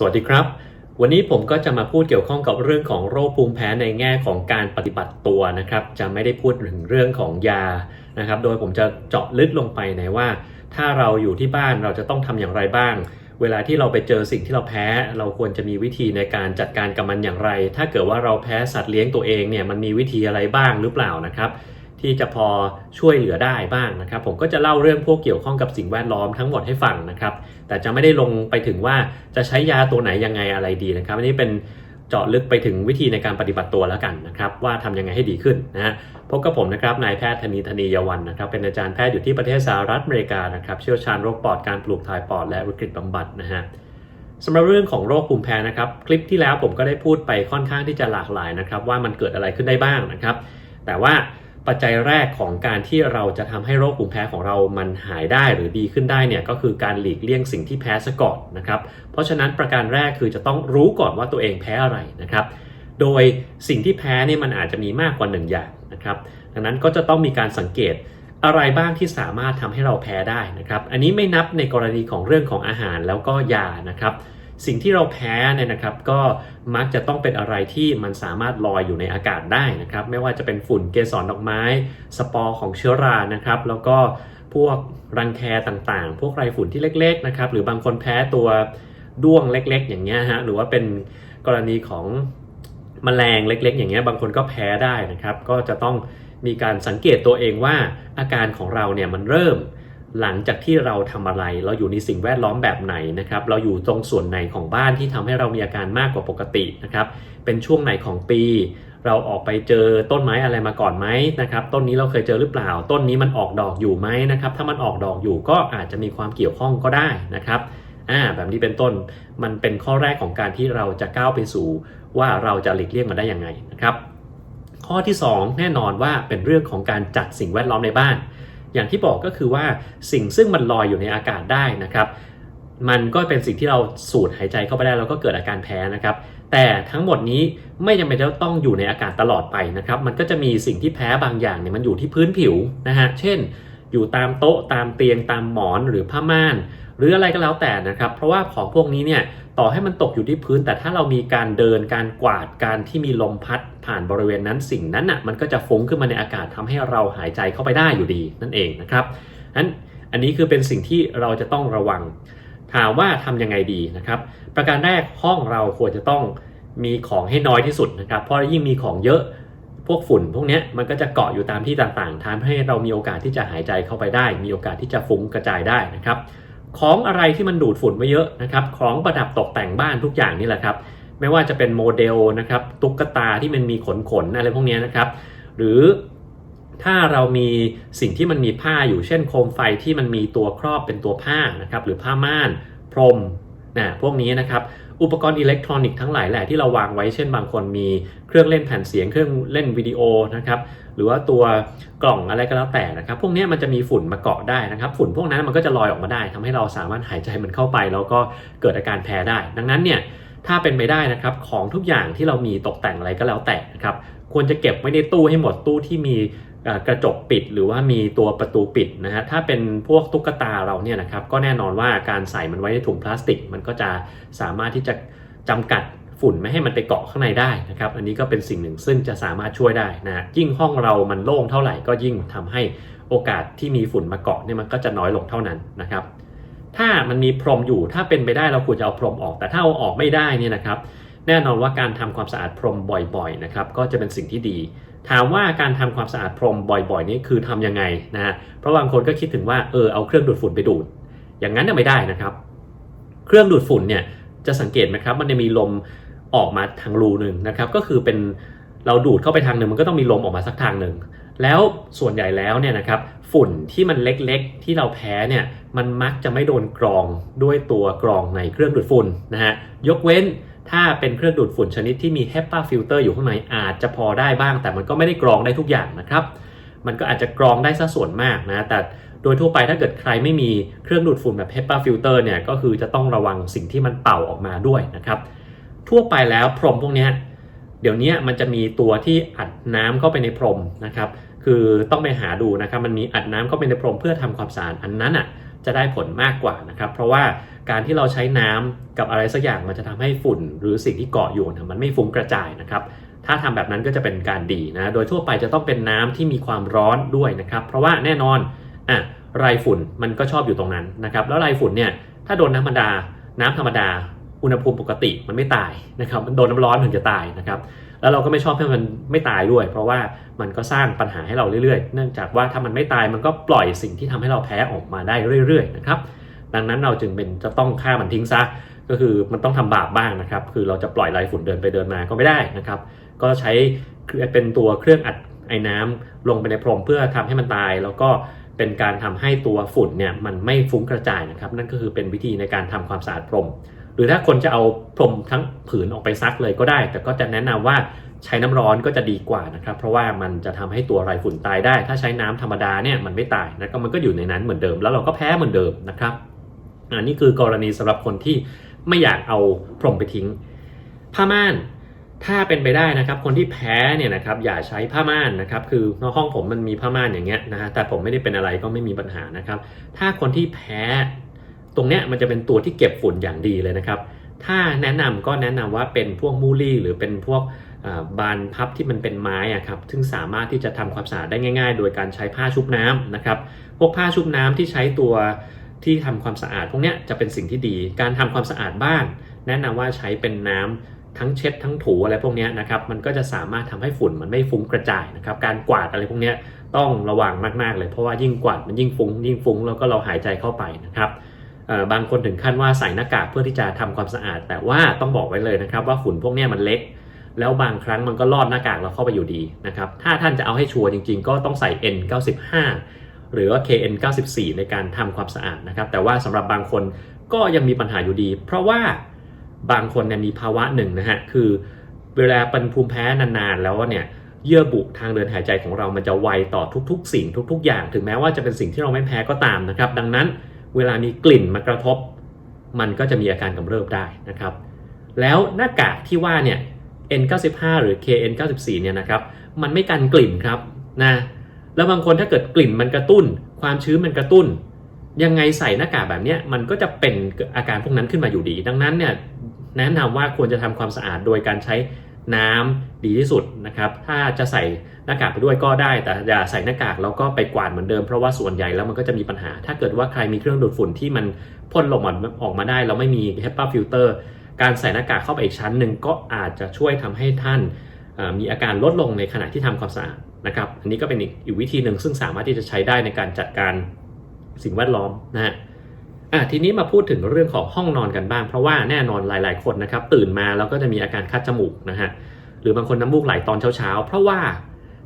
สวัสดีครับ วันนี้ผมก็จะมาพูดเกี่ยวข้องกับเรื่องของโรคภูมิแพ้ในแง่ของการปฏิบัติตัวนะครับ จะไม่ได้พูดถึงเรื่องของยานะครับ โดยผมจะเจาะลึกลงไปในว่า ถ้าเราอยู่ที่บ้านเราจะต้องทำอย่างไรบ้าง เวลาที่เราไปเจอสิ่งที่เราแพ้ เราควรจะมีวิธีในการจัดการกับมันอย่างไร ถ้าเกิดว่าเราแพ้สัตว์เลี้ยงตัวเองเนี่ยมันมีวิธีอะไรบ้างหรือเปล่านะครับ ที่จะพอช่วยเหลือได้บ้างนะครับ ผมก็จะเล่าเรื่องพวกเกี่ยวข้องกับสิ่งแวดล้อมทั้งหมดให้ฟังนะครับ แต่จะไม่ได้ลงไปถึงว่าจะใช้ยาตัวไหนยังไงอะไรดีนะครับ อันนี้เป็นเจาะลึกไปถึงวิธีในการปฏิบัติตัวแล้วกันนะครับ ว่าทำยังไงให้ดีขึ้นนะพบกับผมนะครับนายแพทย์ธนีธนียวันนะครับเป็นอาจารย์แพทย์อยู่ที่ประเทศสหรัฐอเมริกานะครับเชี่ยวชาญโรคปอดการปลูกถ่ายปอดและวิกฤตบำบัดนะฮะสำหรับเรื่องของโรคภูมิแพ้นะครับคลิปที่แล้วผมก็ได้พูดไปค่อนข้างที่จะหลากหลายนะครับว่ามันเกิดอะไรขึ้นได้บ้างนะครับ แต่ว่า ปัจจัยแรกของการที่เราจะทำให้โรคภูมิแพ้ของเรามันหายได้หรือดีขึ้นได้เนี่ยก็คือการหลีกเลี่ยงสิ่งที่แพ้ซะก่อนนะครับเพราะฉะนั้นประการแรกคือจะต้องรู้ก่อนว่าตัวเองแพ้อะไรนะครับ โดยสิ่งที่แพ้เนี่ยมันอาจจะมีมากกว่าหนึ่งอย่างนะครับ ดังนั้นก็จะต้องมีการสังเกตอะไรบ้างที่สามารถทำให้เราแพ้ได้นะครับ อันนี้ไม่นับในกรณีของเรื่องของอาหารแล้วก็ยานะครับ สิ่งที่เราแพ้เนี่ยนะครับก็มักจะต้องเป็นอะไรที่มันสามารถลอยอยู่ในอากาศได้นะครับ ไม่ว่าจะเป็นฝุ่นเกสรดอกไม้ สปอร์ของเชื้อรานะครับ แล้วก็พวกรังแคต่างๆ พวกไรฝุ่นที่เล็กๆนะครับหรือบางคนแพ้ตัวด้วงเล็กๆ อย่างเงี้ยฮะหรือว่าเป็นกรณีของแมลงเล็ก ๆ อย่างเงี้ยบางคนก็แพ้ได้นะครับ ก็จะต้องมีการสังเกตตัวเองว่าอาการของเราเนี่ยมันเริ่ม หลังจากที่เราทำอะไร เราอยู่ในสิ่งแวดล้อมแบบไหนนะครับ เราอยู่ตรงส่วนไหนของบ้านที่ทำให้เรามีอาการมากกว่าปกตินะครับ เป็นช่วงไหนของปี เราออกไปเจอต้นไม้อะไรมาก่อนไหมนะครับ ต้นนี้เราเคยเจอหรือเปล่า ต้นนี้มันออกดอกอยู่ไหมนะครับ ถ้ามันออกดอกอยู่ก็อาจจะมีความเกี่ยวข้องก็ได้นะครับอ่าแบบนี้เป็นต้น มันเป็นข้อแรกของการที่เราจะก้าวไปสู่ ว่าเราจะหลีกเลี่ยงมันได้ยังไงนะครับ ข้อที่ 2 แน่นอนว่าเป็นเรื่องของการจัดสิ่งแวดล้อมในบ้าน อย่างที่บอกก็คือว่าสิ่งซึ่งมันลอยอยู่ในอากาศได้นะครับ มันก็เป็นสิ่งที่เราสูดหายใจเข้าไปได้แล้วก็เกิดอาการแพ้นะครับ แต่ทั้งหมดนี้ไม่จำเป็นจะต้องอยู่ในอากาศตลอดไปนะครับ มันก็จะมีสิ่งที่แพ้บางอย่างเนี่ยมันอยู่ที่พื้นผิวนะฮะเช่น อยู่ตามโต๊ะตามเตียงตามหมอนหรือผ้าม่าน หรืออะไรก็แล้วแต่นะครับ เพราะว่าของพวกนี้เนี่ย ต่อให้มันตกอยู่ที่พื้น แต่ถ้าเรามีการเดินการกวาดการที่มีลมพัดผ่านบริเวณนั้นสิ่งนั้นอะมันก็จะฟุ้งขึ้นมาในอากาศทำให้เราหายใจเข้าไปได้อยู่ดีนั่นเองนะครับนั้นอันนี้คือเป็นสิ่งที่เราจะต้องระวัง ถามว่าทำยังไงดีนะครับ ประการแรกห้องเราควรจะต้องมีของให้น้อยที่สุดนะครับ เพราะยิ่งมีของเยอะพวกฝุ่น พวกนี้มันก็จะเกาะอยู่ตามที่ต่างๆทำให้เรามีโอกาสที่จะหายใจเข้าไปได้ มีโอกาสที่จะฟุ้งกระจายได้นะครับ ของอะไรที่มันดูดฝุ่นไว้เยอะนะครับ ของประดับตกแต่งบ้านทุกอย่างนี่แหละครับ ไม่ว่าจะเป็นโมเดลนะครับ ตุ๊กตาที่มันมีขนขนอะไรพวกนี้นะครับ หรือถ้าเรามีสิ่งที่มันมีผ้าอยู่เช่นโคมไฟที่มันมีตัวครอบเป็นตัวผ้านะครับ หรือผ้าม่าน พรมนะพวกนี้นะครับ อุปกรณ์อิเล็กทรอนิกส์ทั้งหลายแหละที่เราวางไว้เช่นบางคนมีเครื่องเล่นแผ่นเสียงเครื่องเล่นวิดีโอนะครับ หรือว่าตัวกล่องอะไรก็แล้วแต่นะครับ พวกนี้มันจะมีฝุ่นมาเกาะได้นะครับ ฝุ่นพวกนั้นมันก็จะลอยออกมาได้ทำให้เราสามารถหายใจมันเข้าไป แล้วก็เกิดอาการแพ้ได้ ดังนั้นเนี่ยถ้าเป็นไปได้นะครับของทุกอย่างที่เรามีตกแต่งอะไรก็แล้วแต่นะครับควรจะเก็บไว้ในตู้ให้หมดตู้ที่มีกระจกปิดหรือว่ามีตัวประตูปิดนะฮะถ้าเป็นพวกตุ๊กตาเราเนี่ยนะครับก็แน่นอนว่าการใส่มันไว้ในถุงพลาสติก มันก็จะสามารถที่จะจำกัด ฝุ่นไม่ให้มันไปเกาะข้างในได้นะครับอันนี้ก็เป็นสิ่งหนึ่งซึ่งจะสามารถช่วยได้นะยิ่งห้องเรามันโล่งเท่าไหร่ก็ยิ่งทำให้โอกาสที่มีฝุ่นมาเกาะเนี่ยมันก็จะน้อยลงเท่านั้นนะครับถ้ามันมีพรมอยู่ถ้าเป็นไปได้เราควรจะเอาพรมออก แต่ถ้าเอาออกไม่ได้เนี่ยนะครับแน่นอนว่าการทำความสะอาดพรมบ่อยๆนะครับก็จะเป็นสิ่งที่ดี ถามว่าการทำความสะอาดพรมบ่อยๆ นี่คือทำยังไงนะเพราะบางคนก็คิดถึงว่าเออเอาเครื่องดูดฝุ่นไปดูด อย่างนั้นไม่ได้นะครับ เครื่องดูดฝุ่นเนี่ยจะสังเกตไหมครับมันจะมีลม ออกมาทางรูหนึ่งนะครับก็คือเป็นเราดูดเข้าไปทางหนึ่งมันก็ต้องมีลมออกมาสักทางหนึ่งแล้วส่วนใหญ่แล้วเนี่ยนะครับฝุ่นที่มันเล็กๆ ที่เราแพ้เนี่ยมันมักจะไม่โดนกรองด้วยตัวกรองในเครื่องดูดฝุ่นนะฮะยกเว้นถ้าเป็นเครื่องดูดฝุ่นชนิดที่มี HEPA filter อยู่ข้างในอาจจะพอได้บ้าง แต่มันก็ไม่ได้กรองได้ทุกอย่างนะครับ มันก็อาจจะกรองได้สัส่วนมากนะแต่โดยทั่วไปถ้าเกิดใครไม่มีเครื่องดูดฝุ่นแบบ HEPA filter เนี่ยก็คือจะต้องระวังสิ่งที่มันเป่าออกมาด้วยนะครับ ทั่วไปแล้วพรมพวกนี้เดี๋ยวนี้มันจะมีตัวที่อัดน้ำเข้าไปในพรมนะครับ คือต้องไปหาดูนะครับ มันมีอัดน้ำเข้าไปในพรมเพื่อทำความสะอาดอันนั้นอะจะได้ผลมากกว่านะครับ เพราะว่าการที่เราใช้น้ำกับอะไรสักอย่างมันจะทำให้ฝุ่นหรือสิ่งที่เกาะอยู่นี่ยมันไม่ฟุ้งกระจายนะครับ ถ้าทำแบบนั้นก็จะเป็นการดีนะ โดยทั่วไปจะต้องเป็นน้ำที่มีความร้อนด้วยนะครับ เพราะว่าแน่นอนอะไรฝุ่นมันก็ชอบอยู่ตรงนั้นนะครับ แล้วไรฝุ่นเนี่ยถ้าโดนน้ำธรรมดา น้ำธรรมดา อุณหภูมิปกติมันไม่ตายนะครับมันโดนน้ำร้อนถึงจะตายนะครับแล้วเราก็ไม่ชอบให้มันไม่ตายด้วย เพราะว่ามันก็สร้างปัญหาให้เราเรื่อยๆ เนื่องจากว่าถ้ามันไม่ตายมันก็ปล่อยสิ่งที่ทำให้เราแพ้ออกมาได้เรื่อยๆนะครับดังนั้นเราจึงเป็นจะต้องฆ่ามันทิ้งซะก็คือมันต้องทำบาปบ้างนะครับ คือเราจะปล่อยไรฝุ่นเดินไปเดินมาก็ไม่ได้นะครับ ก็ใช้เป็นตัวเครื่องอัดไอ้น้ำลงไปในพรมเพื่อทำให้มันตาย แล้วก็เป็นการทำให้ตัวฝุ่นเนี่ยมันไม่ฟุ้งกระจายนะครับ นั่นก็คือเป็นวิธีในการทำความสะอาดพรม รือถ้าคนจะเอาพรมทั้งผืนออกไปซักเลยก็ได้ แต่ก็จะแนะนำว่าใช้น้ำร้อนก็จะดีกว่านะครับ เพราะว่ามันจะทำให้ตัวไรฝุ่นตายได้ ถ้าใช้น้ำธรรมดาเนี่ยมันไม่ตายนะก็มันก็อยู่ในนั้นเหมือนเดิม แล้วเราก็แพ้เหมือนเดิมนะครับอันนี้คือกรณีสำหรับคนที่ไม่อยากเอาพรมไปทิ้ง ผ้าม่านถ้าเป็นไปได้นะครับ คนที่แพ้เนี่ยนะครับอย่าใช้ผ้าม่านนะครับ คือในห้องผมมันมีผ้าม่านอย่างเงี้ยนะฮะแต่ผมไม่ได้เป็นอะไรก็ไม่มีปัญหานะครับ ถ้าคนที่แพ้ ตรงเนี้ยมันจะเป็นตัวที่เก็บฝุ่นอย่างดีเลยนะครับ ถ้าแนะนำก็แนะนำว่าเป็นพวกมูลี่ หรือเป็นพวกบานพับที่มันเป็นไม้อะครับ ซึ่งสามารถที่จะทำความสะอาดได้ง่าย ๆ โดยการใช้ผ้าชุบน้ำนะครับ พวกผ้าชุบน้ำที่ใช้ตัวที่ทำความสะอาด พวกเนี้ยจะเป็นสิ่งที่ดี การทำความสะอาดบ้าน แนะนำว่าใช้เป็นน้ำทั้งเช็ดทั้งถูอะไรพวกนี้นะครับ มันก็จะสามารถทำให้ฝุ่นมันไม่ฟุ้งกระจายนะครับ การกวาดอะไรพวกนี้ต้องระวังมากๆเลย เพราะว่ายิ่งกวาดมันยิ่งฟุ้งยิ่งฟุ้งแล้วก็เราหายใจเข้าไปนะครับ บางคนถึงขั้นว่าใส่หน้ากากเพื่อที่จะทำความสะอาด แต่ว่าต้องบอกไว้เลยนะครับ ว่าฝุ่นพวกนี้มันเล็ก แล้วบางครั้งมันก็ลอดหน้ากากเราเข้าไปอยู่ดีนะครับถ้าท่านจะเอาให้ชัวร์จริง ๆ ก็ต้องใส่ N95 หรือว่า KN94 ในการทำความสะอาดนะครับ แต่ว่าสำหรับบางคนก็ยังมีปัญหาอยู่ดี เพราะว่าบางคนเนี่ยมีภาวะหนึ่งนะฮะคือเวลาเป็นภูมิแพ้นานๆ แล้วเนี่ยเยื่อบุทางเดินหายใจของเรามันจะไวต่อทุกๆ สิ่งทุก ๆ อย่าง ถึงแม้ว่าจะเป็นสิ่งที่เราไม่แพ้ก็ตามนะครับ ดังนั้น เวลามีกลิ่นมากระทบ มันก็จะมีอาการกำเริบได้นะครับ แล้วหน้ากากที่ว่าเนี่ย N95 หรือ KN94 เนี่ยนะครับ มันไม่กันกลิ่นครับนะ แล้วบางคนถ้าเกิดกลิ่นมันกระตุ้น ความชื้นมันกระตุ้น ยังไงใส่หน้ากากแบบนี้มันก็จะเป็นอาการพวกนั้นขึ้นมาอยู่ดี ดังนั้นเนี่ยแนะนำว่าควรจะทำความสะอาดโดยการใช้ น้ำดีที่สุดนะครับ ถ้าจะใส่หน้ากากไปด้วยก็ได้ แต่อย่าใส่หน้ากากแล้วก็ไปกวาดเหมือนเดิม เพราะว่าส่วนใหญ่แล้วมันก็จะมีปัญหา ถ้าเกิดว่าใครมีเครื่องดูดฝุ่นที่มันพ่นลมออกมาได้ แล้วไม่มี HEPA filter การใส่หน้ากากเข้าไปอีกชั้นหนึ่งก็อาจจะช่วยทำให้ท่านมีอาการลดลงในขณะที่ทำความสะอาดนะครับ อันนี้ก็เป็นอีกวิธีหนึ่งซึ่งสามารถที่จะใช้ได้ในการจัดการสิ่งแวดล้อมนะฮะ อะทีนี้มาพูดถึงเรื่องของห้องนอนกันบ้าง เพราะว่าแน่นอนหลาย ๆ คนนะครับตื่นมาแล้วก็จะมีอาการคัดจมูกนะฮะหรือบางคนน้ำมูกไหลตอนเช้าๆ เพราะว่า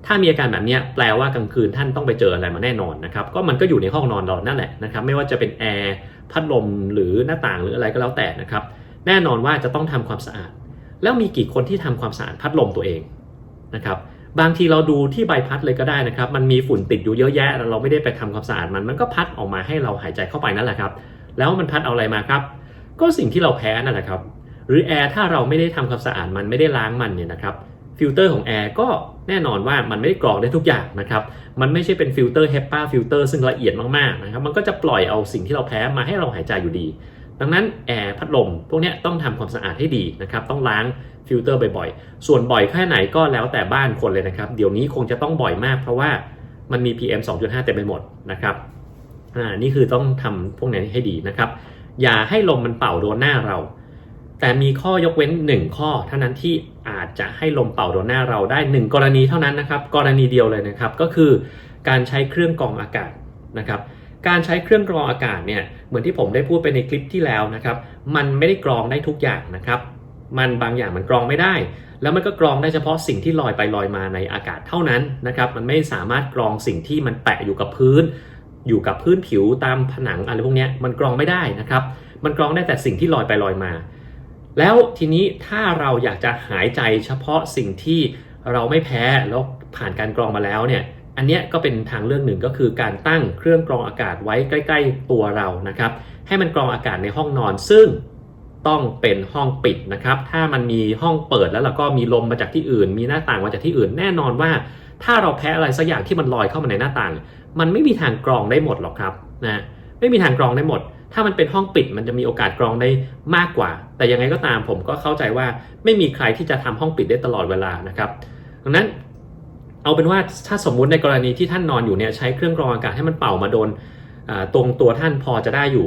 ถ้ามีอาการแบบนี้แปลว่ากลางคืนท่านต้องไปเจออะไรมาแน่นอนนะครับก็มันก็อยู่ในห้องนอนเรานั่นแหละนะครับไม่ว่าจะเป็นแอร์พัดลมหรือหน้าต่างหรืออะไรก็แล้วแต่นะครับแน่นอนว่าจะต้องทำความสะอาด แล้วมีกี่คนที่ทำความสะอาดพัดลมตัวเองนะครับ บางทีเราดูที่ใบพัดเลยก็ได้นะครับ มันมีฝุ่นติดอยู่เยอะแยะ เราไม่ได้ไปทำความสะอาดมันมันก็พัดออกมาให้เราหายใจเข้าไปนั่นแหละครับ แล้วมันพัดเอาอะไรมาครับ ก็สิ่งที่เราแพ้นั่นแหละครับ หรือแอร์ถ้าเราไม่ได้ทำความสะอาดมันไม่ได้ล้างมันเนี่ยนะครับฟิลเตอร์ของแอร์ก็แน่นอนว่ามันไม่ได้กรองได้ทุกอย่างนะครับ มันไม่ใช่เป็นฟิลเตอร์ HEPA ฟิลเตอร์ซึ่งละเอียดมากๆนะครับ มันก็จะปล่อยเอาสิ่งที่เราแพ้มาให้เราหายใจอยู่ดี ดังนั้นแอร์พัดลมพวกนี้ต้องทำความสะอาดให้ดีนะครับ ต้องล้าง ฟิลเตอร์บ่อยๆ ส่วนบ่อยแค่ไหนก็แล้วแต่บ้านคนเลยนะครับ เดี๋ยวนี้คงจะต้องบ่อยมากเพราะว่ามันมี PM 2.5 เต็มไปหมดนะครับอ่านี่คือต้องทำพวกนี้ให้ดีนะครับ อย่าให้ลมมันเป่าโดนหน้าเรา แต่มีข้อยกเว้น 1 ข้อเท่านั้นที่อาจจะให้ลมเป่าโดนหน้าเราได้ 1 กรณีเท่านั้นนะครับ กรณีเดียวเลยนะครับ ก็คือการใช้เครื่องกรองอากาศนะครับการใช้เครื่องกรองอากาศเนี่ยเหมือนที่ผมได้พูดไปในคลิปที่แล้วนะครับ มันไม่ได้กรองได้ทุกอย่างนะครับ มันบางอย่างมันกรองไม่ได้ แล้วมันก็กรองได้เฉพาะสิ่งที่ลอยไปลอยมาในอากาศเท่านั้นนะครับ มันไม่สามารถกรองสิ่งที่มันแปะอยู่กับพื้น อยู่กับพื้นผิวตามผนังอะไรพวกนี้มันกรองไม่ได้นะครับ มันกรองได้แต่สิ่งที่ลอยไปลอยมา แล้วทีนี้ถ้าเราอยากจะหายใจเฉพาะสิ่งที่เราไม่แพ้แล้วผ่านการกรองมาแล้วเนี่ยอันเนี้ยก็เป็นทางเลือกหนึ่งก็คือการตั้งเครื่องกรองอากาศไว้ใกล้ ๆ ตัวเรานะครับ ให้มันกรองอากาศในห้องนอน ซึ่ง ต้องเป็นห้องปิดนะครับ ถ้ามันมีห้องเปิดแล้วเราก็มีลมมาจากที่อื่น มีหน้าต่างมาจากที่อื่น แน่นอนว่า ถ้าเราแพ้อะไรสักอย่างที่มันลอยเข้ามาในหน้าต่าง มันไม่มีทางกรองได้หมดหรอกครับนะไม่มีทางกรองได้หมด ถ้ามันเป็นห้องปิดมันจะมีโอกาสกรองได้มากกว่า แต่ยังไงก็ตามผมก็เข้าใจว่าไม่มีใครที่จะทำห้องปิดได้ตลอดเวลานะครับ ดังนั้นเอาเป็นว่าถ้าสมมุติในกรณีที่ท่านนอนอยู่เนี่ยใช้เครื่องกรองอากาศให้มันเป่ามาโดนตรงตัวท่านพอจะได้อยู่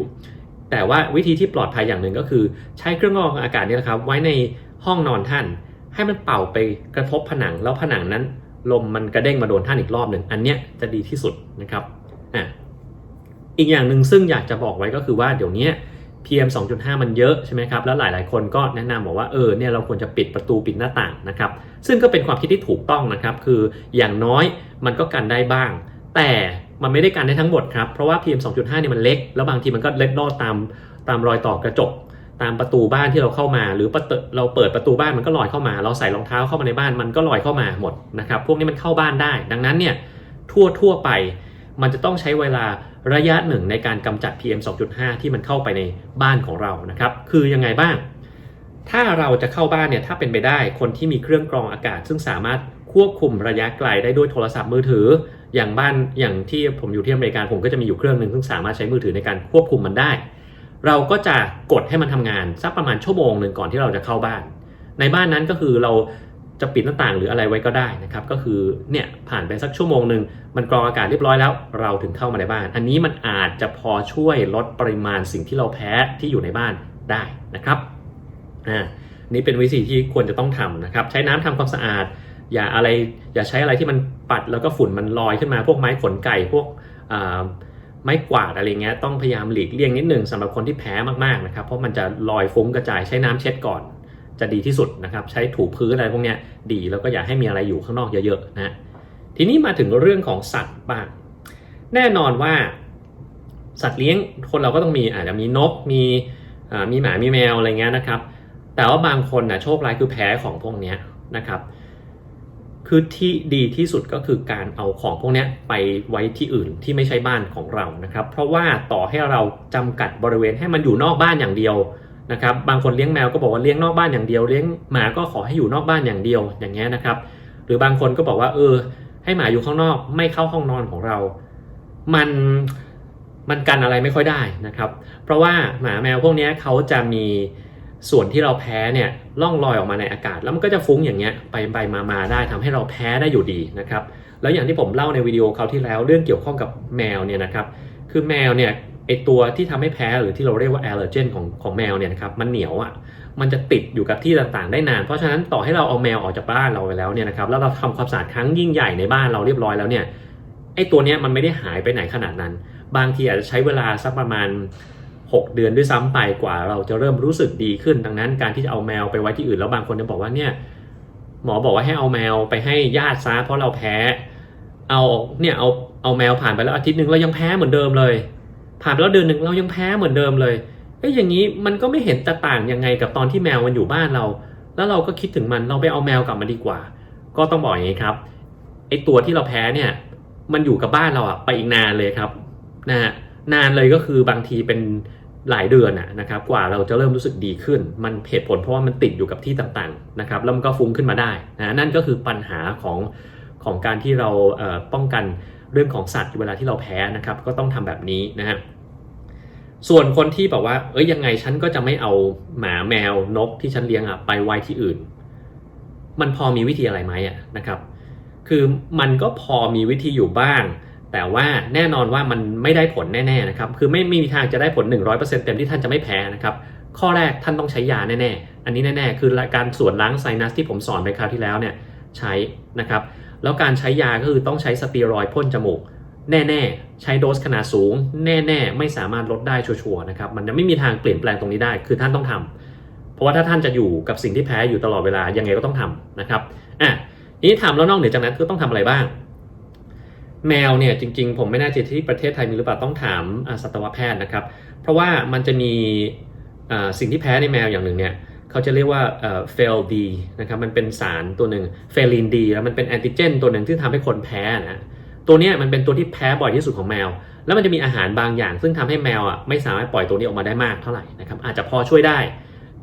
แต่ว่าวิธีที่ปลอดภัยอย่างหนึ่งก็คือ ใช้เครื่องกรองอากาศนี่แหละครับ ไว้ในห้องนอนท่าน ให้มันเป่าไปกระทบผนังแล้วผนังนั้น ลมมันกระเด้งมาโดนท่านอีกรอบหนึ่งอันเนี้ยจะดีที่สุดนะครับอะอีกอย่างหนึ่งซึ่งอยากจะบอกไว้ก็คือว่าเดี๋ยวนี้ PM 2.5 มันเยอะใช่ไหมครับ แล้วหลาย ๆ คนก็แนะนำบอกว่าเออเนี่ยเราควรจะปิดประตูปิดหน้าต่างนะครับ ซึ่งก็เป็นความคิดที่ถูกต้องนะครับ คืออย่างน้อยมันก็กันได้บ้าง แต่ มันไม่ได้กันได้ทั้งหมดครับ เพราะว่า PM 2.5เนี่ยมันเล็ก แล้วบางทีมันก็เล็ดลอดตามตามรอยต่อกระจก ตามประตูบ้านที่เราเข้ามา หรือประตูเราเปิดประตูบ้านมันก็ลอยเข้ามา เราใส่รองเท้าเข้ามาในบ้านมันก็ลอยเข้ามาหมดนะครับ พวกนี้มันเข้าบ้านได้ ดังนั้นเนี่ยทั่วทั่วไป มันจะต้องใช้เวลาระยะหนึ่งในการกำจัด PM 2.5 ที่มันเข้าไปในบ้านของเรานะครับ คือยังไงบ้าง ถ้าเราจะเข้าบ้านเนี่ยถ้าเป็นไปได้คนที่มีเครื่องกรองอากาศ ซึ่งสามารถควบคุมระยะไกลได้ด้วยโทรศัพท์มือถือ อย่างบ้านอย่างที่ผมอยู่ที่อเมริกาผมก็จะมีอยู่เครื่องหนึ่งซึ่งสามารถใช้มือถือในการควบคุมมันได้ เราก็จะกดให้มันทำงานสักประมาณชั่วโมงหนึ่งก่อนที่เราจะเข้าบ้าน ในบ้านนั้นก็คือเราจะปิดหน้าต่างหรืออะไรไว้ก็ได้นะครับ ก็คือเนี่ยผ่านไปสักชั่วโมงหนึ่งมันกรองอากาศเรียบร้อยแล้ว เราถึงเข้ามาในบ้าน อันนี้มันอาจจะพอช่วยลดปริมาณสิ่งที่เราแพ้ที่อยู่ในบ้านได้นะครับอ่านี่เป็นวิธีที่ควรจะต้องทำนะครับ ใช้น้ำทำความสะอาด อย่าอะไรอย่าใช้อะไรที่มันปัดแล้วก็ฝุ่นมันลอยขึ้นมาพวกไม้ขนไก่พวกไม้กวาดอะไรเงี้ยต้องพยายามหลีกเลี่ยงนิดหนึ่งสำหรับคนที่แพ้มากๆนะครับเพราะมันจะลอยฟุ้งกระจายใช้น้ำเช็ดก่อน จะดีที่สุดนะครับใช้ถูพื้นอะไรพวกเนี้ยดีแล้วก็อย่าให้มีอะไรอยู่ข้างนอกเยอะๆนะทีนี้มาถึงเรื่องของสัตว์บ้างแน่นอนว่าสัตว์เลี้ยงคนเราก็ต้องมีอาจจะมีนกมีมีหมามีแมวอะไรเงี้ยนะครับ แต่ว่าบางคนนะโชคร้ายคือแพ้ของพวกเนี้ยนะครับ คือที่ดีที่สุดก็คือการเอาของพวกนี้ไปไว้ที่อื่นที่ไม่ใช่บ้านของเรานะครับ เพราะว่าต่อให้เราจำกัดบริเวณให้มันอยู่นอกบ้านอย่างเดียวนะครับ บางคนเลี้ยงแมวก็บอกว่าเลี้ยงนอกบ้านอย่างเดียว เลี้ยงหมาก็ขอให้อยู่นอกบ้านอย่างเดียวอย่างเงี้ยนะครับ หรือบางคนก็บอกว่าเออ ให้หมาอยู่ข้างนอกไม่เข้าห้องนอนของเรา มันมันกันอะไรไม่ค่อยได้นะครับ เพราะว่าหมาแมวพวกนี้เขาจะมี ส่วนที่เราแพ้เนี่ยล่องลอยออกมาในอากาศ แล้วมันก็จะฟุ้งอย่างเงี้ยไปไปมามาได้ทำให้เราแพ้ได้อยู่ดีนะครับแล้วอย่างที่ผมเล่าในวิดีโอคราวที่แล้วเรื่องเกี่ยวข้องกับแมวเนี่ยนะครับคือแมวเนี่ยไอตัวที่ทำให้แพ้หรือที่เราเรียกว่า allergen ของของแมวเนี่ยนะครับมันเหนียวอะมันจะติดอยู่กับที่ต่างๆได้นาน เพราะฉะนั้นต่อให้เราเอาแมวออกจากบ้านเราไปแล้วเนี่ยนะครับแล้วเราทำความสะอาดครั้งยิ่งใหญ่ในบ้านเราเรียบร้อยแล้วเนี่ยไอตัวเนี้ยมันไม่ได้หายไปไหนขนาดนั้น บางทีอาจจะใช้เวลาสักประมาณ 6 เดือนด้วยซ้ำไปกว่าเราจะเริ่มรู้สึกดีขึ้น ดังนั้นการที่จะเอาแมวไปไว้ที่อื่นแล้วบางคนจะบอกว่าเนี่ยหมอบอกว่าให้เอาแมวไปให้ญาติซะเพราะเราแพ้ เอาเนี่ยเอาเอาแมวผ่านไปแล้วอาทิตย์หนึ่งเรายังแพ้เหมือนเดิมเลย ผ่านไปแล้วเดือนหนึ่งเรายังแพ้เหมือนเดิมเลยเอ้ยอย่างนี้มันก็ไม่เห็นจะต่างยังไงกับตอนที่แมวมันอยู่บ้านเรา แล้วเราก็คิดถึงมันเราไปเอาแมวกลับมาดีกว่า ก็ต้องบอกอย่างนี้ครับไอตัวที่เราแพ้เนี่ยมันอยู่กับบ้านเราอะไปอีกนานเลยครับนะฮะ นานเลยก็คือบางทีเป็นหลายเดือนนะครับกว่าเราจะเริ่มรู้สึกดีขึ้น มันเหตุผลเพราะว่ามันติดอยู่กับที่ต่างๆนะครับแล้วมันก็ฟุ้งขึ้นมาได้นะนั่นก็คือปัญหาของของการที่เราเป้องกันเรื่องของสัตว์เวลาที่เราแพ้นะครับก็ต้องทำแบบนี้นะฮะส่วนคนที่บอกว่าเอ้ยยังไงฉันก็จะไม่เอาหมาแมวนกที่ฉันเลี้ยงอะไปไว้ที่อื่น มันพอมีวิธีอะไรไหมอะนะครับ คือมันก็พอมีวิธีอยู่บ้าง แต่ว่าแน่นอนว่ามันไม่ได้ผลแน่ๆนะครับ คือไม่ไม่มีทางจะได้ผล 100%เต็มที่ท่านจะไม่แพ้นะครับ ข้อแรกท่านต้องใช้ยาแน่ๆ อันนี้แน่ๆ คือการส่วนล้างไซนัสที่ผมสอนไปคราวที่แล้วเนี่ยใช้นะครับ แล้วการใช้ยาก็คือต้องใช้สเตียรอยพ่นจมูก แน่ๆ ใช้โดสขนาดสูง แน่ๆ ไม่สามารถลดได้ชัวร์ๆนะครับ มันจะไม่มีทางเปลี่ยนแปลงตรงนี้ได้ คือท่านต้องทำเพราะว่าถ้าท่านจะอยู่กับสิ่งที่แพ้อยู่ตลอดเวลายังไงก็ต้องทำนะครับ อะนี้ทำแล้วนอกเหนือจากนั้นก็ต้องทำอะไรบ้าง แมวเนี่ยจริงๆ ผมไม่แน่ใจที่ประเทศไทยมีหรือเปล่าต้องถามสัตวแพทย์นะครับ เพราะว่ามันจะมีสิ่งที่แพ้ในแมวอย่างหนึ่งเนี่ยเขาจะเรียกว่าเฟลดีนะครับมันเป็นสารตัวหนึ่งเฟลินดีแล้วมันเป็นแอนติเจน ตัวหนึ่งที่ทำให้คนแพ้นะตัวนี้มันเป็นตัวที่แพ้บ่อยที่สุดของแมว แล้วมันจะมีอาหารบางอย่าง ซึ่งทำให้แมวอะไม่สามารถปล่อยตัวนี้ออกมาได้มากเท่าไหร่นะครับอาจจะพอช่วยได้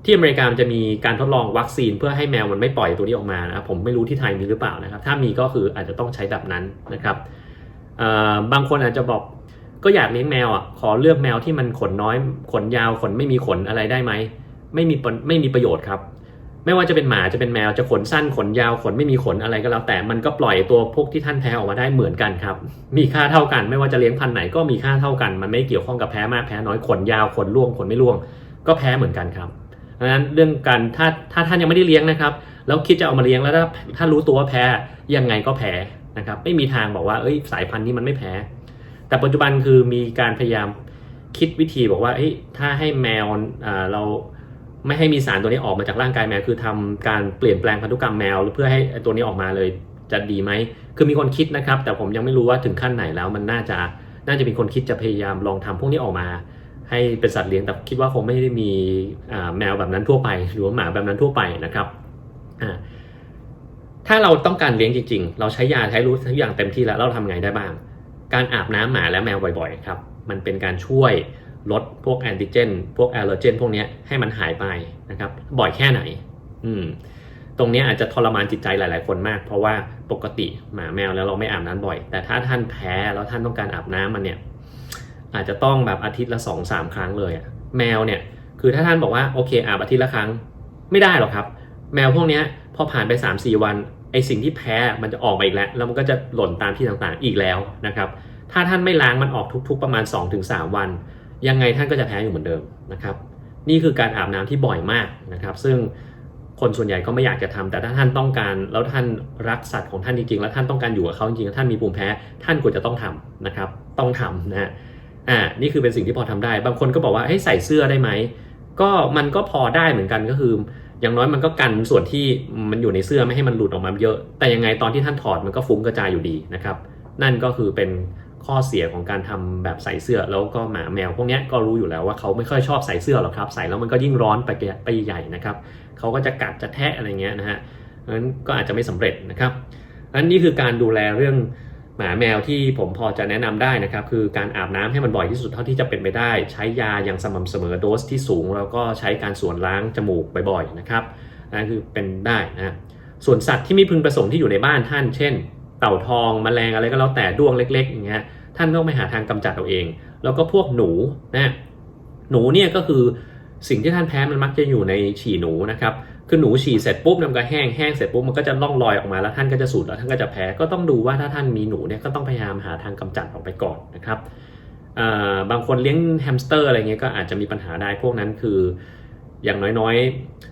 ที่อเมริกามจะมีการทดลองวัคซีน เพื่อให้แมวมันไม่ปล่อยตัวนี้ออกมานะครับผมไม่รู้ที่ไทยมีหรือเปล่านะครับถ้ามีก็คืออาจจะต้องใช้แบบนั้นนะครับ บางคนอาจจะบอกก็อยากเลี้ยงแมวอะขอเลือกแมวที่มันขนน้อย ขนยาวขนไม่มีขนอะไรได้ไหมไม่มีปนไม่มีประโยชน์ครับ ไม่ว่าจะเป็นหมาจะเป็นแมวจะขนสั้นขนยาวขนไม่มีขนอะไรก็แล้วแต่มันก็ปล่อยตัวพวกที่ท่านแพ้ออกมาได้เหมือนกันครับ มีค่าเท่ากัน ไม่ว่าจะเลี้ยงพันธุ์ไหนก็มีค่าเท่ากัน มันไม่เกี่ยวข้องกับแพ้มากแพ้น้อยขนยาวขนร่วงขนไม่ร่วง ก็แพ้เหมือนกันครับดังนั้นเรื่องการถ้าถ้าท่านยังไม่ได้เลี้ยงนะครับ แล้วคิดจะเอามาเลี้ยงแล้วถ้าถ้ารู้ตัวว่าแพ้ยังไงก็แพ้ นะครับไม่มีทางบอกว่าเอ้ยสายพันธุ์นี้มันไม่แพ้ แต่ปัจจุบันคือมีการพยายามคิดวิธีบอกว่าเอ้ยถ้าให้แมวเราไม่ให้มีสารตัวนี้ออกมาจากร่างกายแมวคือทำการเปลี่ยนแปลงพันธุกรรมแมวเพื่อให้ตัวนี้ออกมาเลยจะดีไหมคือมีคนคิดนะครับ แต่ผมยังไม่รู้ว่าถึงขั้นไหนแล้วมันน่าจะน่าจะมีคนคิดจะพยายามลองทำพวกนี้ออกมา ให้เป็นสัตว์เลี้ยงแต่คิดว่าคงไม่ได้มีแมวแบบนั้นทั่วไป หรือว่าหมาแบบนั้นทั่วไปนะครับ ถ้าเราต้องการเลี้ยงจริง ๆ เราใช้ยาใช้รู้ทุกอย่างเต็มที่แล้วเราทำไงได้บ้าง การอาบน้ำหมาและแมวบ่อยๆครับ มันเป็นการช่วยลดพวกแอนติเจน พวกแอลเลอร์เจน พวกนี้ให้มันหายไปนะครับ บ่อยแค่ไหน อืม ตรงนี้อาจจะทรมานจิตใจหลาย ๆ คนมาก เพราะว่าปกติหมาแมวแล้วเราไม่อาบน้ำบ่อย แต่ถ้าท่านแพ้แล้วท่านต้องการอาบน้ำมันเนี่ย อาจจะต้องแบบอาทิตย์ละสองสามครั้งเลยแมวเนี่ย คือถ้าท่านบอกว่าโอเคอาบอาทิตย์ละครั้ง ไม่ได้หรอกครับ แมวพวกนี้พอผ่านไป 3-4 วันไอสิ่งที่แพ้มันจะออกมาอีกแล้ว แล้วมันก็จะหล่นตามที่ต่างๆอีกแล้วนะครับ ถ้าท่านไม่ล้างมันออกทุกๆประมาณ 2-3 วัน ยังไงท่านก็จะแพ้อยู่เหมือนเดิมนะครับ นี่คือการอาบน้ำที่บ่อยมากนะครับ ซึ่งคนส่วนใหญ่ก็ไม่อยากจะทำแต่ถ้าท่านต้องการแล้วท่านรักสัตว์ของท่านจริงๆ แล้วท่านต้องการอยู่กับเขาจริงๆ ท่านมีภูมิแพ้ ท่านควรจะต้องทำนะครับ ต้องทำนะฮะ อ่า นี่คือเป็นสิ่งที่พอทำได้ บางคนก็บอกว่าให้ใส่เสื้อได้ไหม ก็มันก็พอได้เหมือนกันก็คือ อย่างน้อยมันก็กันส่วนที่มันอยู่ในเสื้อไม่ให้มันหลุดออกมาเยอะ แต่ยังไงตอนที่ท่านถอดมันก็ฟุ้งกระจายอยู่ดีนะครับ นั่นก็คือเป็นข้อเสียของการทำแบบใส่เสื้อแล้วก็หมาแมว พวกนี้ก็รู้อยู่แล้วว่าเขาไม่ค่อยชอบใส่เสื้อหรอกครับ ใส่แล้วมันก็ยิ่งร้อนไปไปใหญ่นะครับเขาก็จะกัดจะแทะอะไรเงี้ยนะฮะนั้นก็อาจจะไม่สำเร็จนะครับอันนี้คือการดูแลเรื่อง หมาแมวที่ผมพอจะแนะนำได้นะครับ คือการอาบน้ำให้มันบ่อยที่สุดเท่าที่จะเป็นไปได้ ใช้ยาอย่างสม่ำเสมอโดสที่สูง แล้วก็ใช้การส่วนล้างจมูกบ่อยๆนะครับนั่นคือเป็นได้นะส่วนสัตว์ที่มีพึงประสงค์ที่อยู่ในบ้านท่าน เช่น เต่าทองแมลงอะไรก็แล้วแต่ด้วงเล็ก ๆ อย่างเงี้ยท่านต้องไปหาทางกำจัดเอาเอง แล้วก็พวกหนูนะหนูเนี่ยก็คือสิ่งที่ท่านแพ้มันมักจะอยู่ในฉี่หนูนะครับ คือหนูฉี่เสร็จปุ๊บมันก็แห้งแห้งเสร็จปุ๊บมันก็จะล่องลอยออกมาแล้วท่านก็จะสูดแล้วท่านก็จะแพ้ก็ต้องดูว่าถ้าท่านมีหนูเนี่ยก็ต้องพยายามหาทางกำจัดออกไปก่อนนะครับบางคนเลี้ยงแฮมสเตอร์อะไรเงี้ยก็อาจจะมีปัญหาได้พวกนั้นคืออย่างน้อย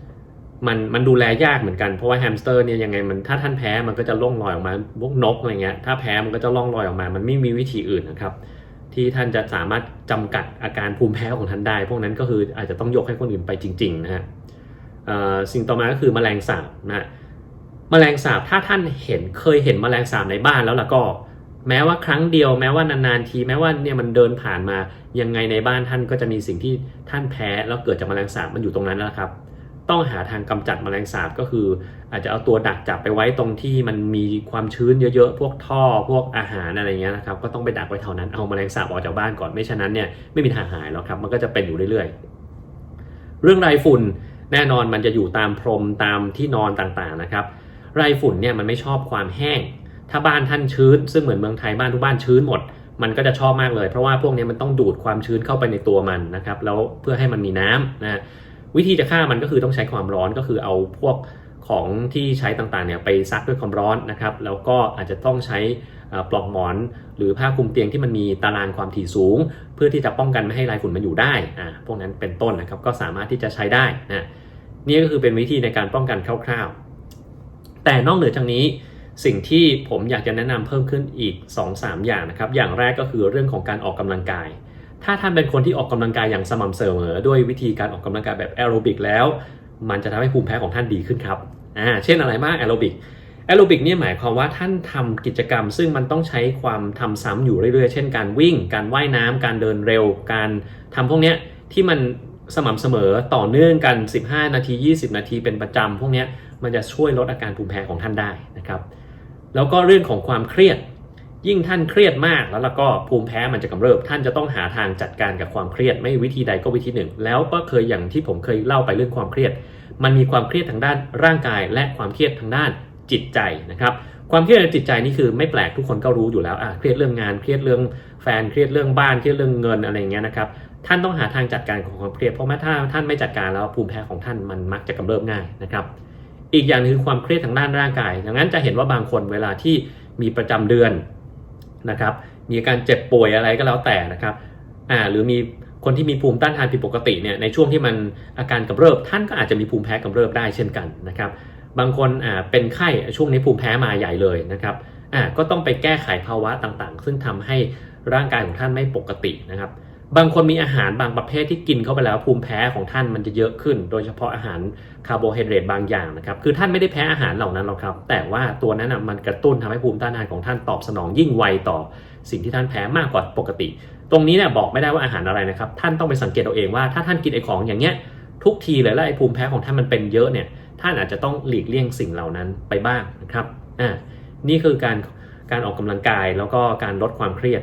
ๆ มันมันดูแลยากเหมือนกันเพราะว่าแฮมสเตอร์เนี่ยยังไงมันถ้าท่านแพ้มันก็จะล่องลอยออกมาพวกนกอะไรเงี้ยถ้าแพ้มันก็จะล่องลอยออกมา มันไม่มีวิธีอื่นนะครับ ที่ท่านจะสามารถจำกัดอาการภูมิแพ้ของท่านได้ พวกนั้นก็คืออาจจะต้องยกให้คนอื่นไปจริง ๆ นะฮะ สิ่งต่อมาก็คือแมลงสาบนะแมลงสาบถ้าท่านเห็นเคยเห็นแมลงสาบในบ้านแล้วล่ะก็ แม้ว่าครั้งเดียวแม้ว่านานๆทีแม้ว่าเนี่ยมันเดินผ่านมายังไงในบ้านท่านก็จะมีสิ่งที่ท่านแพ้แล้วเกิดจากแมลงสาบมันอยู่ตรงนั้นแล้วครับ ต้องหาทางกำจัดแมลงสาบก็คือ อาจจะเอาตัวดักจับไปไว้ตรงที่มันมีความชื้นเยอะๆพวกท่อพวกอาหารอะไรเงี้ยนะครับก็ต้องไปดักไว้แถวนั้นเอาแมลงสาบออกจากบ้านก่อนไม่ฉะนั้นเนี่ยไม่มีทางหายหรอกครับมันก็จะเป็นอยู่เรื่อยๆ เรื่องไรฝุ่น แน่นอนมันจะอยู่ตามพรมตามที่นอนต่างๆนะครับ ไรฝุ่นเนี่ยมันไม่ชอบความแห้ง ถ้าบ้านท่านชื้น ซึ่งเหมือนเมืองไทยบ้านทุกบ้านชื้นหมด มันก็จะชอบมากเลย เพราะว่าพวกนี้มันต้องดูดความชื้นเข้าไปในตัวมันนะครับ แล้วเพื่อให้มันมีน้ำนะวิธีจะฆ่ามันก็คือต้องใช้ความร้อนก็คือเอาพวกของที่ใช้ต่างๆเนี่ยไปซักด้วยความร้อนนะครับ แล้วก็อาจจะต้องใช้ปลอกหมอน หรือผ้าคลุมเตียงที่มันมีตารางความถี่สูง เพื่อที่จะป้องกันไม่ให้ไรฝุ่นมันอยู่ได้อ่าพวกนั้นเป็นต้นนะครับก็สามารถที่จะใช้ได้นะ นี่ก็คือเป็นวิธีในการป้องกันคร่าวๆ แต่นอกเหนือจากนี้สิ่งที่ผมอยากจะแนะนำเพิ่มขึ้นอีก 2-3 อย่างนะครับ อย่างแรกก็คือเรื่องของการออกกำลังกาย ถ้าท่านเป็นคนที่ออกกำลังกายอย่างสม่ำเสมอ ด้วยวิธีการออกกำลังกายแบบแอโรบิกแล้ว มันจะทำให้ภูมิแพ้ของท่านดีขึ้นครับ อ่า เช่นอะไรบ้างแอโรบิก แอโรบิกเนี่ยหมายความว่าท่านทำกิจกรรม ซึ่งมันต้องใช้ความทำซ้ำอยู่เรื่อยๆ เช่น การวิ่ง การว่ายน้ำการเดินเร็ว การทำพวกเนี้ยที่มัน สม่ำเสมอต่อเนื่องกัน 15 นาที 20 นาทีเป็นประจำพวกนี้มันจะช่วยลดอาการภูมิแพ้ของท่านได้นะครับแล้วก็เรื่องของความเครียด ยิ่งท่านเครียดมากแล้วแล้วก็ภูมิแพ้มันจะกำเริบ ท่านจะต้องหาทางจัดการกับความเครียดไม่วิธีใดก็วิธีหนึ่ง แล้วก็เคยอย่างที่ผมเคยเล่าไปเรื่องความเครียด มันมีความเครียดทางด้านร่างกาย และความเครียดทางด้านจิตใจนะครับความเครียดในจิตใจนี่คือไม่แปลกทุกคนก็รู้อยู่แล้วอะเครียดเรื่องงานเครียดเรื่องแฟนเครียดเรื่องบ้านเครียดเรื่องเงินอะไรเงี้ยนะครับ ท่านต้องหาทางจัดการของความเครียดเพราะว่าถ้าท่านไม่จัดการแล้วภูมิแพ้ของท่านมันมักจะกำเริบง่ายนะครับ อีกอย่างหนึงคือความเครียดทางด้านร่างกายดังนั้นจะเห็นว่าบางคนเวลาที่มีประจำเดือนนะครับ มีอาการเจ็บป่วยอะไรก็แล้วแต่นะครับอ่าหรือมีคนที่มีภูมิต้านทานผิดปกติเนี่ยในช่วงที่มันอาการกำเริบ ท่านก็อาจจะมีภูมิแพ้กำเริบได้เช่นกันนะครับ บางคนอ่าเป็นไข้ช่วงนี้ภูมิแพ้มาใหญ่เลยนะครับอ่าก็ต้องไปแก้ไขภาวะต่างๆ ซึ่งทำให้ร่างกายของท่านไม่ปกตินะครับ บางคนมีอาหารบางประเภทที่กินเข้าไปแล้วภูมิแพ้ของท่านมันจะเยอะขึ้น โดยเฉพาะอาหารคาร์โบไฮเดรตบางอย่างนะครับ คือท่านไม่ได้แพ้อาหารเหล่านั้นหรอกครับ แต่ว่าตัวนั้นนะมันกระตุ้นทำให้ภูมิต้านทานของท่านตอบสนองยิ่งไวต่อสิ่งที่ท่านแพ้มากกว่าปกติ ตรงนี้เนี่ยบอกไม่ได้ว่าอาหารอะไรนะครับ ท่านต้องไปสังเกตเอาเองว่าถ้าท่านกินไอ้ของอย่างเงี้ยทุกทีเลยแล้วไอ้ภูมิแพ้ของท่านมันเป็นเยอะเนี่ย ท่านอาจจะต้องหลีกเลี่ยงสิ่งเหล่านั้นไปบ้างนะครับ อ่า นี่คือการการออกกำลังกายแล้วก็การลดความเครียด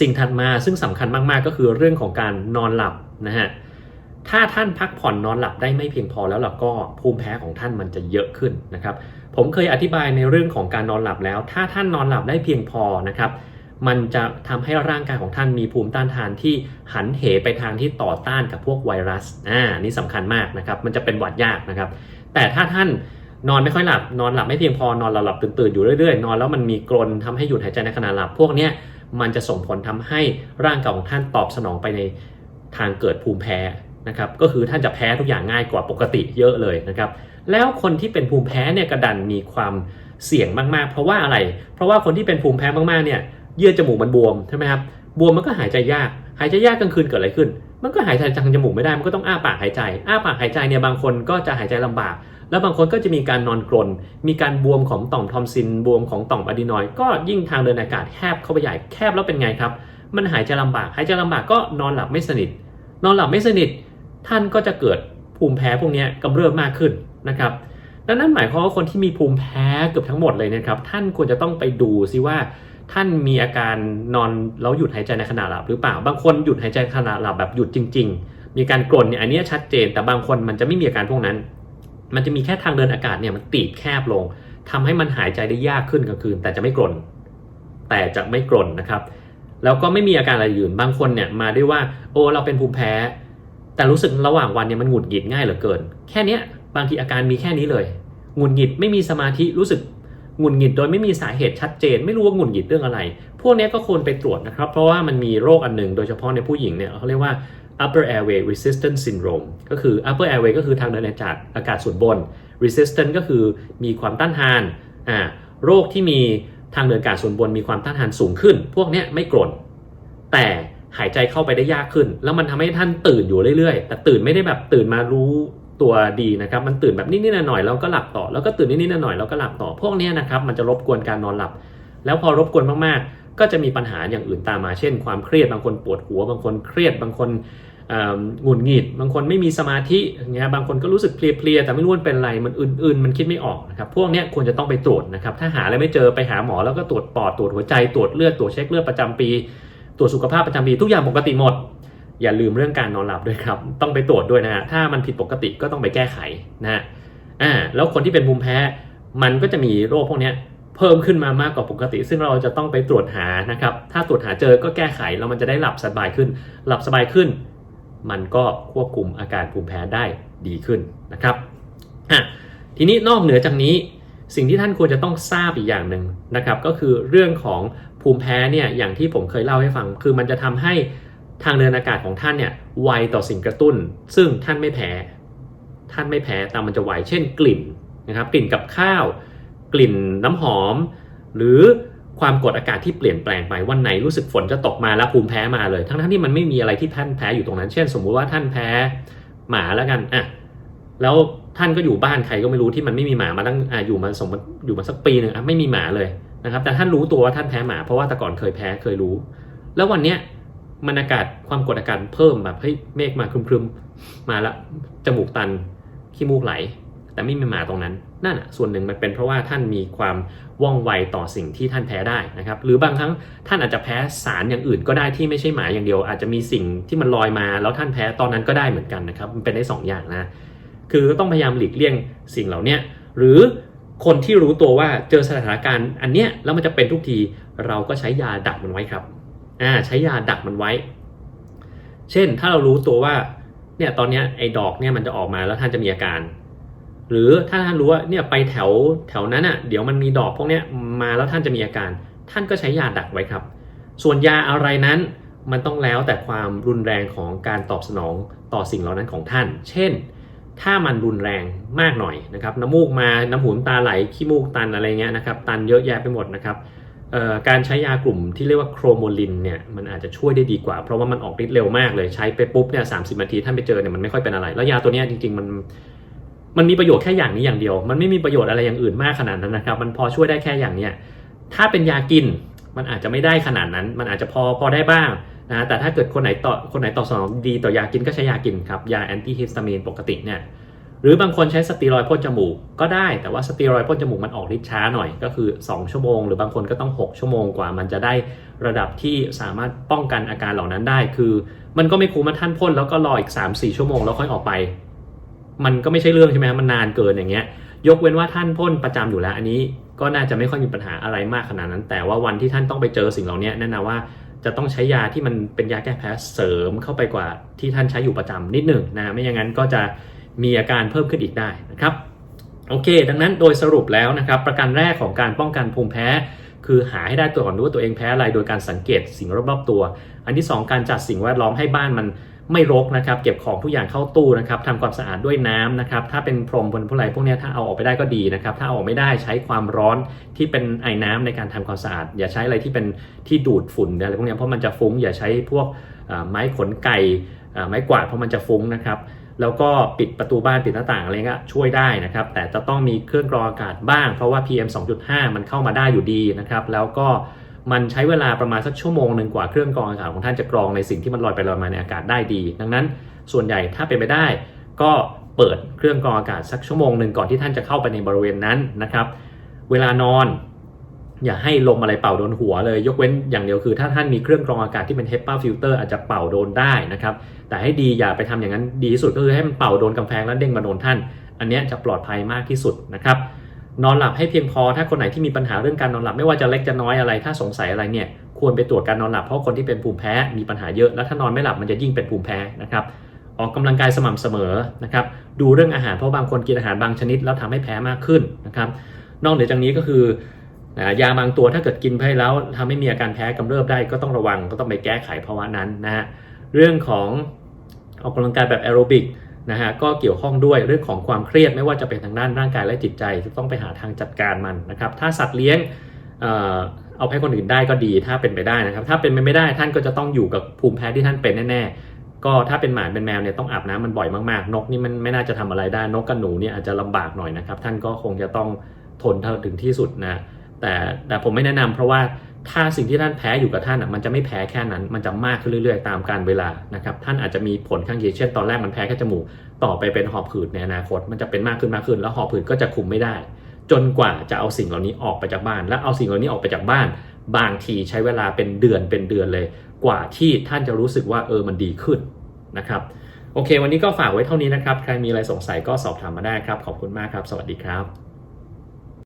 สิ่งถัดมาซึ่งสำคัญมากๆ ก็คือเรื่องของการนอนหลับนะฮะถ้าท่านพักผ่อนนอนหลับได้ไม่เพียงพอแล้วล่ะก็ภูมิแพ้ของท่านมันจะเยอะขึ้นนะครับ ผมเคยอธิบายในเรื่องของการนอนหลับแล้ว ถ้าท่านนอนหลับได้เพียงพอนะครับ มันจะทำให้ร่างกายของท่านมีภูมิต้านทานที่หันเหไปทางที่ต่อต้านกับพวกไวรัสอ่านี่สำคัญมากนะครับ มันจะเป็นหวัดยากนะครับ แต่ถ้าท่านนอนไม่ค่อยหลับนอนหลับไม่เพียงพอนอนหลับๆตื่นอยู่เรื่อยๆ นอนแล้วมันมีกรนทำให้หยุดหายใจในขณะหลับพวกเนี้ย มันจะส่งผลทำให้ร่างกายของท่านตอบสนองไปในทางเกิดภูมิแพ้นะครับก็คือท่านจะแพ้ทุกอย่างง่ายกว่าปกติเยอะเลยนะครับแล้วคนที่เป็นภูมิแพ้เนี่ยกระดันมีความเสี่ยงมากๆ เพราะว่าอะไร เพราะว่าคนที่เป็นภูมิแพ้มากๆเนี่ยเยื่อจมูกมันบวมใช่ไหมครับบวมมันก็หายใจยาก หายใจยากกลางคืนเกิดอะไรขึ้น มันก็หายใจทางจมูกไม่ได้มันก็ต้องอ้าปากหายใจ อ้าปากหายใจเนี่ยบางคนก็จะหายใจลำบาก แล้วบางคนก็จะมีการนอนกรน มีการบวมของต่อมทอมซิน บวมของต่อมอะดีนอย ก็ยิ่งทางเดินอากาศแคบเข้าไปใหญ่ แคบแล้วเป็นไงครับ มันหายใจลำบาก หายใจลำบากก็นอนหลับไม่สนิท นอนหลับไม่สนิท ท่านก็จะเกิดภูมิแพ้พวกนี้กำเริบมากขึ้นนะครับ ดังนั้นหมายความว่าคนที่มีภูมิแพ้เกือบทั้งหมดเลยนะครับ ท่านควรจะต้องไปดูซิว่าท่านมีอาการนอนแล้วหยุดหายใจในขณะหลับหรือเปล่า บางคนหยุดหายใจขณะหลับแบบหยุดจริง ๆ มีการกรนเนี่ยอันนี้ชัดเจน แต่บางคนมันจะไม่มีอาการพวกนั้น มันจะมีแค่ทางเดินอากาศเนี่ยมันตีบแคบลงทำให้มันหายใจได้ยากขึ้นกลางคืน แต่จะไม่กรนแต่จะไม่กรนนะครับ แล้วก็ไม่มีอาการอะไรอื่นบางคนเนี่ยมาด้วยว่า โอ้เราเป็นภูมิแพ้ แต่รู้สึกระหว่างวันเนี่ยมันหงุดหงิดง่ายเหลือเกิน แค่เนี้ยบางทีอาการมีแค่นี้เลยหงุดหงิดไม่มีสมาธิรู้สึกหงุดหงิดโดยไม่มีสาเหตุชัดเจน ไม่รู้ว่าหงุดหงิดเรื่องอะไร พวกนี้ก็ควรไปตรวจนะครับ เพราะว่ามันมีโรคอันหนึ่งโดยเฉพาะในผู้หญิงเนี่ยเขาเรียกว่า upper airway resistance syndrome ก็คือ upper airway ก็คือทางเดินอากาศอากาศส่วนบน resistant ก็คือมีความต้านทานอ่าโรคที่มีทางเดินอากาศส่วนบนมีความต้านทานสูงขึ้น พวกนี้ไม่กรนแต่หายใจเข้าไปได้ยากขึ้น แล้วมันทำให้ท่านตื่นอยู่เรื่อยๆ แต่ตื่นไม่ได้แบบตื่นมารู้ตัวดีนะครับ มันตื่นแบบนิดๆหน่อยๆแล้วก็หลับต่อ แล้วก็ตื่นนิดๆหน่อยๆแล้วก็หลับต่อ พวกนี้นะครับมันจะรบกวนการนอนหลับ แล้วพอรบกวนมากๆ ก็จะมีปัญหาอย่างอื่นตามมา เช่น ความเครียด บางคนปวดหัว บางคนเครียด บางคนหงุดหงิด บางคนไม่มีสมาธิอย่างเงี้ย บางคนก็รู้สึกเพลียๆ แต่ไม่รู้มันเป็นอะไร มันอื่นๆ มันคิดไม่ออกนะครับ พวกเนี้ยควรจะต้องไปตรวจนะครับ ถ้าหาอะไรไม่เจอไปหาหมอแล้วก็ตรวจปอด ตรวจหัวใจ ตรวจเลือด ตรวจเช็คเลือดประจำปี ตรวจสุขภาพประจำปี ทุกอย่างปกติหมด อย่าลืมเรื่องการนอนหลับด้วยครับ ต้องไปตรวจด้วยนะฮะ ถ้ามันผิดปกติก็ต้องไปแก้ไขนะฮะ อ่า แล้วคนที่เป็นภูมิแพ้ มันก็จะมีโรคพวกเนี้ย เพิ่มขึ้นมามากกว่าปกติ ซึ่งเราจะต้องไปตรวจหานะครับ ถ้าตรวจหาเจอก็แก้ไขแล้วมันจะได้หลับสบายขึ้น หลับสบายขึ้น มันก็ควบคุมอาการภูมิแพ้ได้ดีขึ้นนะครับอะทีนี้นอกเหนือจากนี้สิ่งที่ท่านควรจะต้องทราบอีกอย่างหนึ่งนะครับ ก็คือเรื่องของภูมิแพ้เนี่ยอย่างที่ผมเคยเล่าให้ฟัง คือมันจะทำให้ทางเดินอากาศของท่านเนี่ยไวต่อสิ่งกระตุ้น ซึ่งท่านไม่แพ้ ท่านไม่แพ้แต่มันจะไวเช่นกลิ่นนะครับ กลิ่นกับข้าว กลิ่นน้ำหอม หรือความกดอากาศที่เปลี่ยนแปลงไปวันไหนรู้สึกฝนจะตกมาแล้วภูมิแพ้มาเลย ทั้งๆที่มันไม่มีอะไรที่ท่านแพ้อยู่ตรงนั้น เช่น สมมุติว่าท่านแพ้หมาแล้วกันอะแล้วท่านก็อยู่บ้านใครก็ไม่รู้ที่มันไม่มีหมามาตั้งออยู่มาสมมติอยู่มาสักปีหนึ่งไม่มีหมาเลยนะครับ แต่ท่านรู้ตัวว่าท่านแพ้หมาเพราะว่าแต่ก่อนเคยแพ้เคยรู้ แล้ววันเนี้ยมันอากาศความกดอากาศเพิ่มแบบเฮ้ยเมฆมาครึมๆมาละจมูกตันขี้มูกไหล แต่ไม่มีหมาตรงนั้นนั่นอะส่วนหนึ่งมันเป็นเพราะว่าท่านมีความว่องไวต่อสิ่งที่ท่านแพ้ได้นะครับหรือบางครั้งท่านอาจจะแพ้สารอย่างอื่นก็ได้ที่ไม่ใช่หมาอย่างเดียว อาจจะมีสิ่งที่มันลอยมาแล้วท่านแพ้ตอนนั้นก็ได้เหมือนกันนะครับมันเป็นได้สองอย่างนะคือต้องพยายามหลีกเลี่ยงสิ่งเหล่านี้หรือคนที่รู้ตัวว่าเจอสถานการณ์อันเนี้ยแล้วมันจะเป็นทุกทีเราก็ใช้ยาดักมันไว้ครับอ่าใช้ยาดักมันไว้ เช่นถ้าเรารู้ตัวว่าเนี่ยตอนนี้ไอ้ดอกเนี่ยมันจะออกมาแล้วท่านจะมีอาการ หรือถ้าท่านรู้ว่าเนี่ยไปแถวแถวนั้นอะเดี๋ยวมันมีดอกพวกเนี้ยมาแล้วท่านจะมีอาการ ท่านก็ใช้ยาดักไว้ครับ ส่วนยาอะไรนั้นมันต้องแล้วแต่ความรุนแรงของการตอบสนองต่อสิ่งเหล่านั้นของท่าน เช่น ถ้ามันรุนแรงมากหน่อยนะครับน้ำมูกมาน้ำหูตาไหลขี้มูกตันอะไรเงี้ยนะครับตันเยอะแยะไปหมดนะครับการใช้ยากลุ่มที่เรียกว่าโครโมลินเนี่ยมันอาจจะช่วยได้ดีกว่า เพราะว่ามันออกฤทธิ์เร็วมากเลยใช้ไปปุ๊บเนี่ยสามสิบนาทีท่านไปเจอเนี่ยมันไม่ค่อยเป็นอะไร แล้วยาตัวนี้จริงๆมัน มันมีประโยชน์แค่อย่างนี้อย่างเดียว มันไม่มีประโยชน์อะไรอย่างอื่นมากขนาดนั้นนะครับ มันพอช่วยได้แค่อย่างเนี้ยถ้าเป็นยากินมันอาจจะไม่ได้ขนาดนั้น มันอาจจะพอพอได้บ้างนะแต่ถ้าเกิดคนไหนต่อคนไหนต่อสนองดีต่อยากินก็ใช้ยากินครับยาแอนตี้ฮิสตามีนปกติเนี่ยหรือบางคนใช้สเตียรอยพ่นจมูกก็ได้แต่ว่าสเตียรอยพ่นจมูกมันออกฤทธิ์ช้าหน่อยก็คือ 2 ชั่วโมง หรือบางคนก็ต้อง 6 ชั่วโมงกว่า มันจะได้ระดับที่สามารถป้องกันอาการเหล่านั้นได้ คือ มันก็ไม่คุ้มมาท่านพ่นแล้วก็รออีก 3-4 ชั่วโมงแล้วค่อยออกไป มันก็ไม่ใช่เรื่องใช่ไหมมันนานเกินอย่างเงี้ย ยกเว้นว่าท่านพ่นประจำอยู่แล้ว อันนี้ก็น่าจะไม่ค่อยมีปัญหาอะไรมากขนาดนั้น แต่ว่าวันที่ท่านต้องไปเจอสิ่งเหล่านี้แน่นอนว่าจะต้องใช้ยาที่มันเป็นยาแก้แพ้เสริมเข้าไปกว่าที่ท่านใช้อยู่ประจำนิดหนึ่งนะไม่อย่างนั้นก็จะมีอาการเพิ่มขึ้นอีกได้นะครับโอเค ดังนั้นโดยสรุปแล้วนะครับ ประการแรกของการป้องกันภูมิแพ้ คือหาให้ได้ตัวก่อนรู้ว่าตัวเองแพ้อะไรโดยการสังเกตสิ่งรอบๆตัว อันที่ 2 การจัดสิ่งแวดล้อมให้บ้านมัน ไม่รกนะครับ เก็บของทุกอย่างเข้าตู้นะครับทำความสะอาดด้วยน้ำนะครับ ถ้าเป็นพรมบนพวกอะไรพวกนี้ถ้าเอาออกไปได้ก็ดีนะครับ ถ้าเอาออกไม่ได้ใช้ความร้อนที่เป็นไอ้น้ำในการทำความสะอาด อย่าใช้อะไรที่เป็นที่ดูดฝุ่นอะไรพวกนี้เพราะมันจะฟุ้ง อย่าใช้พวกไม้ขนไก่ไม้กวาดเพราะมันจะฟุ้งนะครับแล้วก็ปิดประตูบ้านปิดหน้าต่างอะไรเงี้ยช่วยได้นะครับ แต่จะต้องมีเครื่องกรองอากาศบ้าง เพราะว่า PM 2.5 มันเข้ามาได้อยู่ดีนะครับ แล้วก็ มันใช้เวลาประมาณสักชั่วโมงหนึ่งกว่าเครื่องกรองอากาศของท่านจะกรองในสิ่งที่มันลอยไปลอยมาในอากาศได้ดี ดังนั้นส่วนใหญ่ถ้าเป็นไปได้ ก็เปิดเครื่องกรองอากาศสักชั่วโมงหนึ่งก่อนที่ท่านจะเข้าไปในบริเวณนั้นนะครับ เวลานอน อย่าให้ลมอะไรเป่าโดนหัวเลย ยกเว้นอย่างเดียวคือถ้าท่านมีเครื่องกรองอากาศที่เป็น HEPA filter อร์อาจจะเป่าโดนได้นะครับ แต่ให้ดีอย่าไปทำอย่างนั้นดีที่สุดก็คือให้มันเป่าโดนกำแพงแล้วเด้งมาโดนท่าน อันนี้จะปลอดภัยมากที่สุดนะครับ นอนหลับให้เพียงพอ ถ้าคนไหนที่มีปัญหาเรื่องการนอนหลับไม่ว่าจะเล็กจะน้อยอะไร ถ้าสงสัยอะไรเนี่ยควรไปตรวจการนอนหลับเพราะคนที่เป็นภูมิแพ้มีปัญหาเยอะ แล้วถ้านอนไม่หลับมันจะยิ่งเป็นภูมิแพ้นะครับออกกำลังกายสม่ำเสมอนะครับดูเรื่องอาหารเพราะบางคนกินอาหารบางชนิดแล้วทำให้แพ้มากขึ้นนะครับนอกเหนือจากนี้ก็คือยาบางตัวถ้าเกิดกินไปแล้วทำให้มีอาการแพ้กำเริบได้ก็ต้องระวังก็ต้องไปแก้ไขภาวะนั้นนะฮะเรื่องของออกกำลังกายแบบแอโรบิก นะฮะก็เกี่ยวข้องด้วยเรื่องของความเครียดไม่ว่าจะเป็นทางด้านร่างกายและจิตใจจะต้องไปหาทางจัดการมันนะครับ ถ้าสัตว์เลี้ยงเออเอาให้คนอื่นได้ก็ดีถ้าเป็นไปได้นะครับ ถ้าเป็นไปไม่ได้ท่านก็จะต้องอยู่กับภูมิแพ้ที่ท่านเป็นแน่ๆ ก็ถ้าเป็นหมาเป็นแมวเนี่ยต้องอาบน้ำมันบ่อยมากๆ นกนี่มันไม่น่าจะทำอะไรได้นกกับหนูเนี่ยอาจจะลำบากหน่อยนะครับ ท่านก็คงจะต้องทนเท่าถึงที่สุดนะแต่แต่ผมไม่แนะนำเพราะว่า ถ้าสิ่งที่ท่านแพ้อยู่กับท่านอะมันจะไม่แพ้แค่นั้น มันจะมากขึ้นเรื่อยๆ ตามการเวลานะครับท่านอาจจะมีผลข้างเคียงเช่นตอนแรกมันแพ้แค่จมูกต่อไปเป็นหอบหืดในอนาคต มันจะเป็นมากขึ้นมากขึ้น แล้วหอบหืดก็จะคุมไม่ได้ จนกว่าจะเอาสิ่งเหล่านี้ออกไปจากบ้าน และเอาสิ่งเหล่านี้ออกไปจากบ้าน บางทีใช้เวลาเป็นเดือนเป็นเดือนเลย กว่าที่ท่านจะรู้สึกว่าเออมันดีขึ้นนะครับโอเค วันนี้ก็ฝากไว้เท่านี้นะครับใครมีอะไรสงสัยก็สอบถามมาได้ครับขอบคุณมากครับ สวัสดีครับ